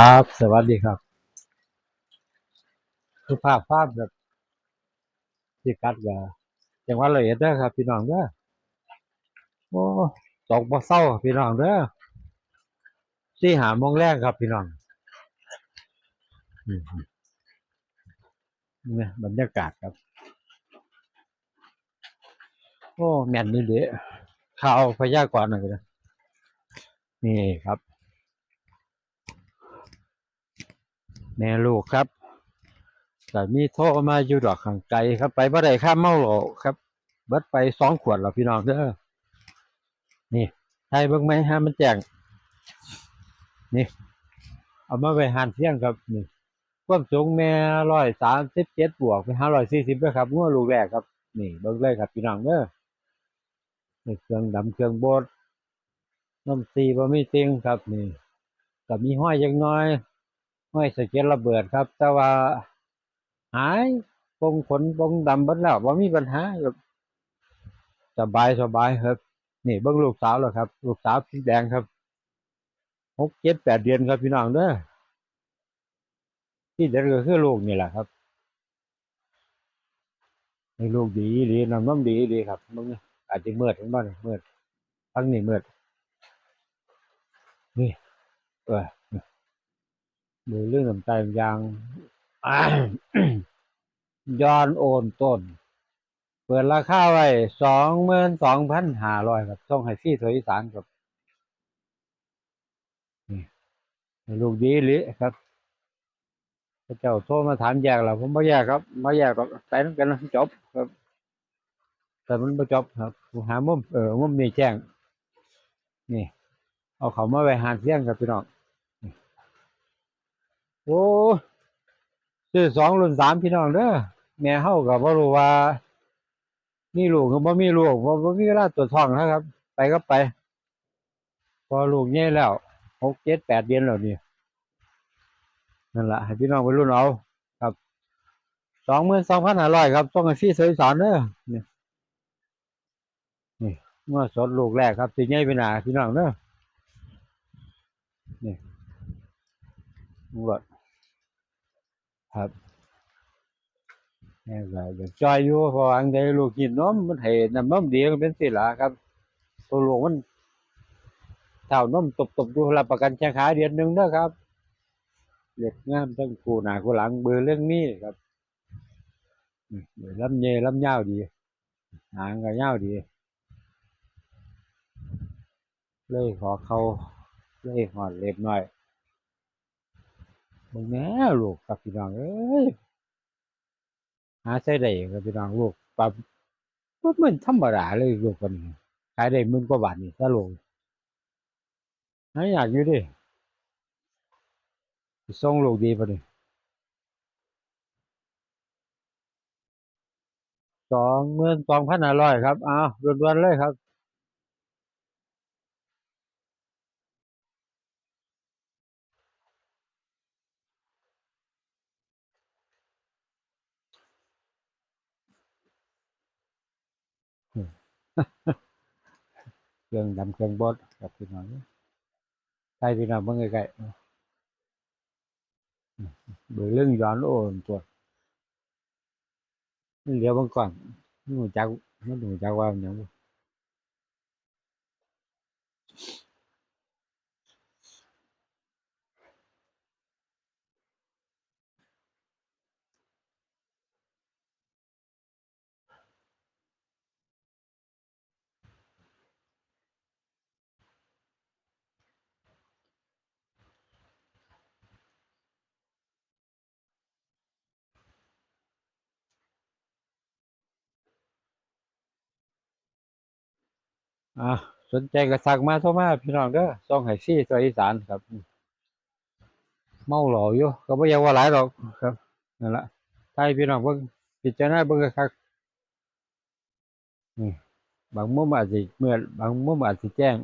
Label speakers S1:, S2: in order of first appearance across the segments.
S1: ครับ สวัสดีครับสุภาพภาพแบบที่กัดกับจังหวัดร้อยเอ็ดเด้อครับ พี่น้องเด้อโอ้ตกบ่เศร้าพี่น้องเด้อสี่หาโมงแรกครับพี่น้องนี่บรรยากาศครับ โอ้แม่นนี่เด้ข่าวพยากรณ์หน่อยนะนี่ครับ แม่ลูกครับแต่มีโทรมาอยู่ดอกข้างไกลครับ ไปบ่ได้ข้ามเมาหรอกครับเบิดไปสองขวดแล้วพี่น้องเด้อนี่ใช่เบิ่งไหมฮะมันแจ้งนี่เอามาไว้หานเที่ยงครับนี่ความสูงแม่ร้อยสามสิบเจ็ดบวกไปห้าร้อยสี่สิบด้วยครับงัวลูกแรกครับ นี่เบิ่งเลยครับพี่น้องเด้อนี่เครื่องดำเครื่องบดน้ำซีบะมีติงครับนี่ก็มีห้อยยังน้อย ห้อยสะเก็ดระเบิดครับ แต่ว่าหายปงขนปงดำเบิดแล้วบ่ามีปัญหาครับสบายสบายครับ นี่เบิ่งลูกสาวแล้วครับ ลูกสาวสีแดงครับหกเจ็ดแปดเดือนครับพี่น้องเด้อที่เด็ดก็คือลูกนี่แหละครับให้ลูกดีดีน้ำน้ำดีดีครับมึงอาจจะเมื่อดเห็นบ้านเมื่อดทั้งนี่เมื่อดนี่เออ ดูเรื่องน้ำตาลยางอ่าย้อนโอนต้น เปิดราคาไว้สองหมื่นสองพันห้าร้อยครับส่งให้ที่สวยสานครับนี่ลูกดีหรือครับพระเจ้าโทรมาถามแยกแล้วผมไม่แยกครับไม่แยกหรอกไปนั่นกันจบครับ แต่มันไม่จบครับหามุมเออมุมนี่แจ้ง นี่ เอาเขามาไว้หานเที่ยงครับพี่น้อง โอ้ซื้อสองรุ่นสามพี่น้องเด้อแม่เฮากับว่รู้ว่ามีลูกกับบ่มีลูกบ่บ่มีเวลาตรวจท้องนะครับ ไปก็ไป พอลูกใหญ่แล้วหกเจ็ดแปดเดือนแล้วนี่นั่นแหละให้พี่น้องไปรุ่นเอาครับสองหมื่นสองพันห้าร้อยครับต้องให้ฟรีสวยสอนเด้อนี่นี่เมื่อสดลูกแรกครับสิใหญ่ไปหนาพี่น้องเด้อนี่ลูก ครับแม่ก็อยากจอยอยู่เพราะอังใดลูกกินนมมันให้น้ำนมดีก็เป็นสิล่ะครับ ตัวลูกมันเท่านมตบๆอยู่รับประกันแค่ขาเดือนหนึ่งเด้อครับเล็กงามทั้งคู่หน้าคู่หลังเบอร์เรื่องนี้ครับลำเยลำเยาดีหางก็เยาดี เลยขอเขาเลยหอดเล็บหน่อย มึงแม่ลูกกับพี่น้องเอ้ยหาใช้ได้กับพี่น้องลูกปรับก็มันธรรมดาเลยลูกคนนี้ขายได้หมื่นกว่าบาทนี่ถ้าลูกหาอยากอยู่ดิส่งลูกดีปะนี่สองหมื่นสองพันห้าร้อยครับอ้าวรวนๆเลยครับ เครื่องดำเครื่องบดกับพี่น้องใช่พี่น้องเมื่อไกลๆเบื่อเรื่องย้อนโอนตัวเดี๋ยวบางก่อนไม่รู้จักไม่รู้จักว่าอย่างนี้ อ่าสนใจก็สั่งมาโทรมาพี่น้องเด้อส่งไห่ซี่ตัวอีสานครับ เมาหล่ออยู่ก็ไม่อยากว่าหลายหรอกครับนั่นละถ้าพี่น้องเบิ่งพิจารณาเบิ่งคักคักบางมุมอาจจะเมื่อบางมุมอาจจะแจ้ง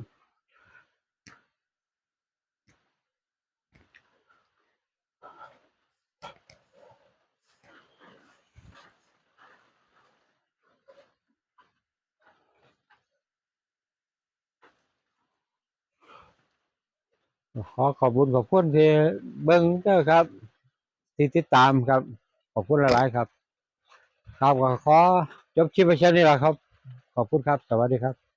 S1: ขอขอบคุณขอบคุณที่เบิ้งเด้อครับที่ติดตามครับ ขอบคุณหลาย ๆ ครับ ครับก็ขอจบคลิปไปแค่นี้แหละครับ ขอบคุณครับ สวัสดีครับ